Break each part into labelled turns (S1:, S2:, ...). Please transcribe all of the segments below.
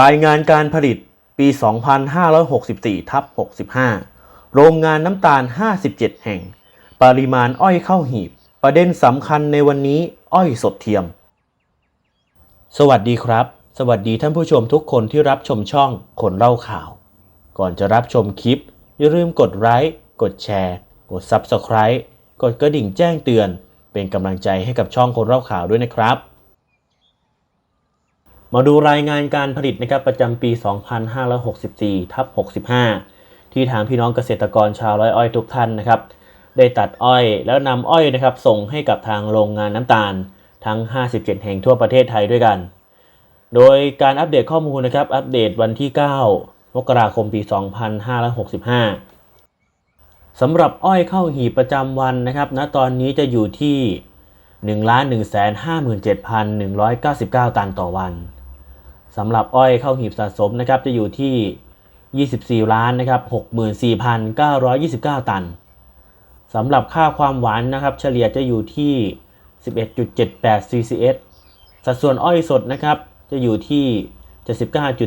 S1: รายงานการผลิตปี 2564ทับ65 โรงงานน้ำตาล 57 แห่ง ปริมาณอ้อยเข้าหีบ ประเด็นสำคัญในวันนี้อ้อยสดเทียม สวัสดีครับ สวัสดีท่านผู้ชมทุกคนที่รับชมช่องคนเล่าข่าว ก่อนจะรับชมคลิป อย่าลืมกดไลค์กดแชร์ กด Subscribe กดกระดิ่งแจ้งเตือน เป็นกำลังใจให้กับช่องคนเล่าข่าวด้วยนะครับ มาดูรายงานการผลิตนะครับประจำปี 2564ทับ65 ที่ทางพี่น้องเกษตรกรชาวไร่อ้อยทุกท่านนะครับ ได้ตัดอ้อยแล้วนำอ้อยนะครับส่งให้กับทางโรงงานน้ำตาลทั้ง 57 แห่งทั่วประเทศไทยด้วยกัน โดยการอัปเดตข้อมูลนะครับ อัปเดตวันที่ 9 มกราคมปี 2565 สำหรับอ้อยเข้าหีบประจำวันนะครับณตอนนี้จะอยู่ที่ 1,157,199 ตันต่อวัน สำหรับอ้อยเข้าหีบสะสมนะครับจะอยู่ที่ 24 ล้านนะครับ64,929 ตัน สำหรับค่าความหวานนะครับเฉลี่ยจะอยู่ที่ 11.78 CCS สัดส่วนอ้อยสดนะครับ จะอยู่ที่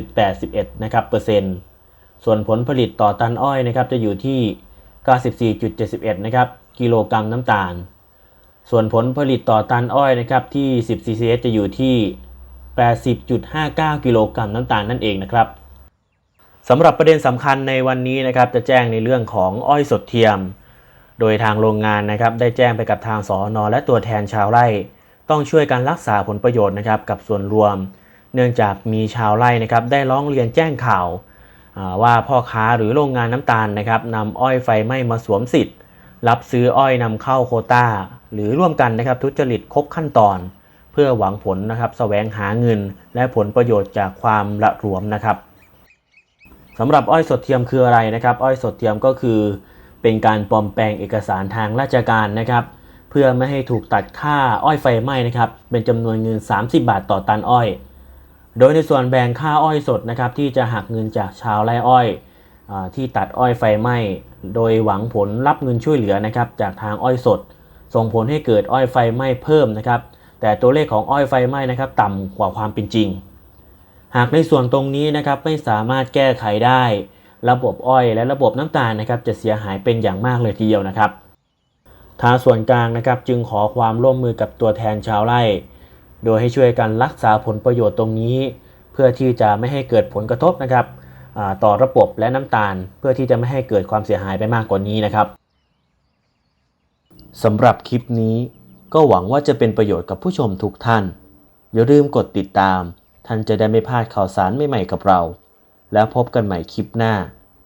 S1: 79.81นะครับเปอร์เซ็นต์ส่วนผลผลิตต่อตันอ้อยนะครับจะอยู่ที่ 94.71นะครับกิโลกรัมน้ำตาล ส่วนผลผลิตต่อตันอ้อยนะครับที่ 10 CCS จะอยู่ที่ 80.59 กิโลกรัมน้ำตาลนั่นเองนะครับสำหรับประเด็นสำคัญในวันนี้นะครับจะแจ้งในเรื่องของอ้อยสดเทียม โดยทางโรงงานนะครับได้แจ้งไปกับทางสอนอและตัวแทนชาวไร่ ต้องช่วยกันรักษาผลประโยชน์นะครับกับส่วนรวม เนื่องจากมีชาวไร่นะครับได้ร้องเรียนแจ้งข่าวว่าพ่อค้าหรือโรงงานน้ำตาลนะครับนำอ้อยไฟไหม้มาสวมสิทธิ์ รับซื้ออ้อยนำเข้าโคต้า หรือร่วมกันนะครับทุจริตครบขั้นตอน เพื่อหวังผลนะครับแสวงหาเงิน และผลประโยชน์จากความละหลวมนะครับสำหรับอ้อยสดเทียมคืออะไรนะครับ อ้อยสดเทียมก็คือ เป็นการปลอมแปลงเอกสารทางราชการนะครับ เพื่อไม่ให้ถูกตัดค่าอ้อยไฟไหม้นะครับเป็นจำนวนเงิน 30 บาทต่อตันอ้อย โดยในส่วนแบ่งค่าอ้อยสดนะครับที่จะหักเงินจากชาวไร่อ้อยอที่ตัดอ้อยไฟไหม้ โดยหวังผลรับเงินช่วยเหลือนะครับจากทางอ้อยสด ส่งผลให้เกิดอ้อยไฟไหม้เพิ่มนะครับ แต่ตัวเลขของอ้อยไฟไหม้นะครับต่ำกว่าความเป็นจริง หากในส่วนตรงนี้นะครับไม่สามารถแก้ไขได้ ระบบอ้อยและระบบน้ำตาลนะครับจะเสียหายเป็นอย่างมากเลยทีเดียวนะครับทางส่วนกลางนะครับจึงขอความร่วมมือกับตัวแทนชาวไร่ โดยให้ช่วยกันรักษาผลประโยชน์ตรงนี้ เพื่อที่จะไม่ให้เกิดผลกระทบนะครับต่อระบบและน้ำตาล เพื่อที่จะไม่ให้เกิดความเสียหายไปมากกว่านี้นะครับสำหรับคลิปนี้ก็หวังว่าจะเป็นประโยชน์กับผู้ชมทุกท่าน อย่าลืมกดติดตาม ท่านจะได้ไม่พลาดข่าวสารใหม่ๆกับเรา แล้วพบกันใหม่คลิปหน้า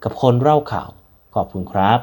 S1: กับคนเล่าข่าว ขอบคุณครับ